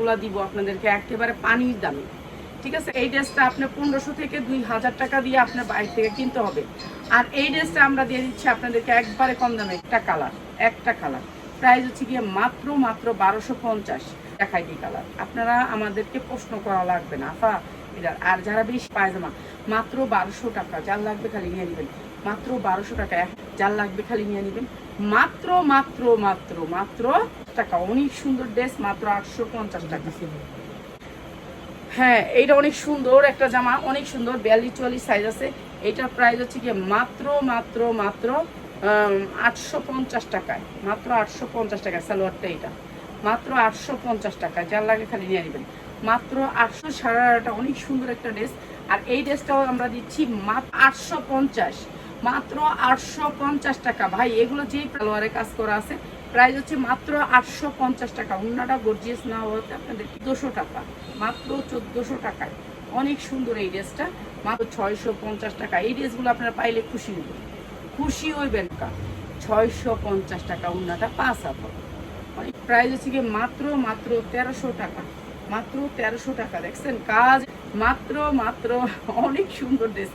যেগুলো দিব আপনাদেরকে একেবারে পানির দামে। ঠিক আছে? এই ড্রেসটা আপনার পনেরোশো থেকে দুই হাজার টাকা দিয়ে আপনার বাইরে থেকে কিনতে হবে। আর এই ড্রেসটা আমরা দিয়ে দিচ্ছি আপনাদেরকে একবারে কম দামে। একটা কালার একটা কালার। প্রাইস হচ্ছে গিয়ে মাত্র মাত্র বারোশো পঞ্চাশ। দেখাই কালার। আপনারা আমাদেরকে প্রশ্ন করা লাগবে না, আফা। আর যারা বেশি পায়জামা মাত্র বারোশো টাকা। যার লাগবে খালি নিয়ে নেবেন। মাত্র বারোশো টাকা। যার লাগবে খালি নিয়ে নেবেন। মাত্র মাত্র মাত্র মাত্র টাকা। অনেক সুন্দর ড্রেস, মাত্র আটশো পঞ্চাশ টাকা। হ্যাঁ এইটা অনেক সুন্দর একটা জামা, অনেক সুন্দর, বিয়াল্লিশ চুয়াল্লিশ সাইজ আছে। এটার প্রাইস হচ্ছে গিয়ে মাত্র মাত্র মাত্র আটশো পঞ্চাশ টাকায়। মাত্র আটশো পঞ্চাশ টাকা সালোয়ারটা এটা মাত্র আটশো পঞ্চাশ টাকা যার লাগে খালি নিয়ে নেবেন। মাত্র আটশো সারাটা অনেক সুন্দর একটা ড্রেস। আর এই ড্রেসটাও আমরা দিচ্ছি মাত্র আটশো পঞ্চাশ, মাত্র আটশো পঞ্চাশ টাকা। ভাই, এগুলো যেই সালোয়ারে কাজ করা আছে, প্রাইস হচ্ছে মাত্র আটশো পঞ্চাশ টাকা। অন্যটা গর্জিয়াস না হতে আপনাদের চোদ্দোশো টাকা, মাত্র চোদ্দোশো টাকায়। অনেক সুন্দর এই ড্রেসটা, মাত্র ছয়শো পঞ্চাশ টাকা। এই ড্রেসগুলো আপনারা পাইলে খুশি হবেন। খুশি হইবেন কা ছয়শো পঞ্চাশ টাকা অন্যটা পাঁচ হাজার অনেক প্রাইস হচ্ছে গিয়ে মাত্র মাত্র তেরোশো টাকা, মাত্র তেরোশো টাকা। দেখছেন কাজ মাত্র মাত্র, অনেক সুন্দর ড্রেস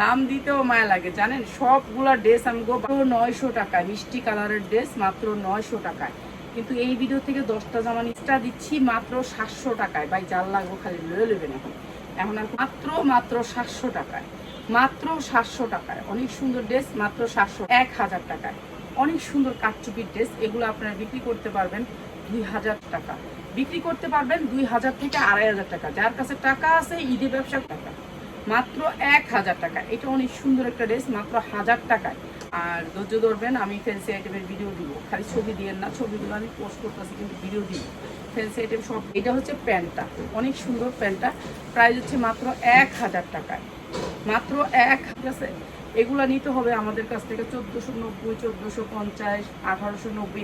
দাম দিতেও মায়া লাগে, জানেন? সবগুলা ড্রেস আমি গো নয়শো টাকা মিষ্টি কালারের ড্রেস মাত্র নয়শো টাকায়। কিন্তু এই ভিডিও থেকে দশটা জামা নিচটা দিচ্ছি মাত্র সাতশো টাকায়। ভাই জাল লাগবো খালি লয়ে নেবেন এখন। এখন আর মাত্র মাত্র সাতশো টাকায়। মাত্র সাতশো টাকায়। অনেক সুন্দর ড্রেস মাত্র সাতশো এক হাজার টাকায়। অনেক সুন্দর কাটচুপির ড্রেস এগুলো আপনারা বিক্রি করতে পারবেন দুই হাজার টাকা। বিক্রি করতে পারবেন দুই হাজার থেকে আড়াই হাজার টাকা। যার কাছে টাকা আছে, ঈদে ব্যবসা টাকা। মাত্র এক হাজার টাকা। এটা অনেক সুন্দর একটা ড্রেস, মাত্র হাজার টাকায়। আর ধৈর্য ধরবেন, আমি ফ্যান্সি আইটেমের ভিডিও দিব। খালি ছবি দিয়েন না, ছবিগুলো আমি পোস্ট করতেছি, কিন্তু ভিডিও দিব। ফ্যান্সি আইটেম সব এটা হচ্ছে প্যান্টটা। অনেক সুন্দর প্যান্টটা। প্রাইস হচ্ছে মাত্র এক হাজার টাকায়। মাত্র এক ঠিক আছে? এগুলা নিতে হবে আমাদের কাছ থেকে চোদ্দোশো নব্বই, চোদ্দোশো পঞ্চাশ, আঠারোশো নব্বই।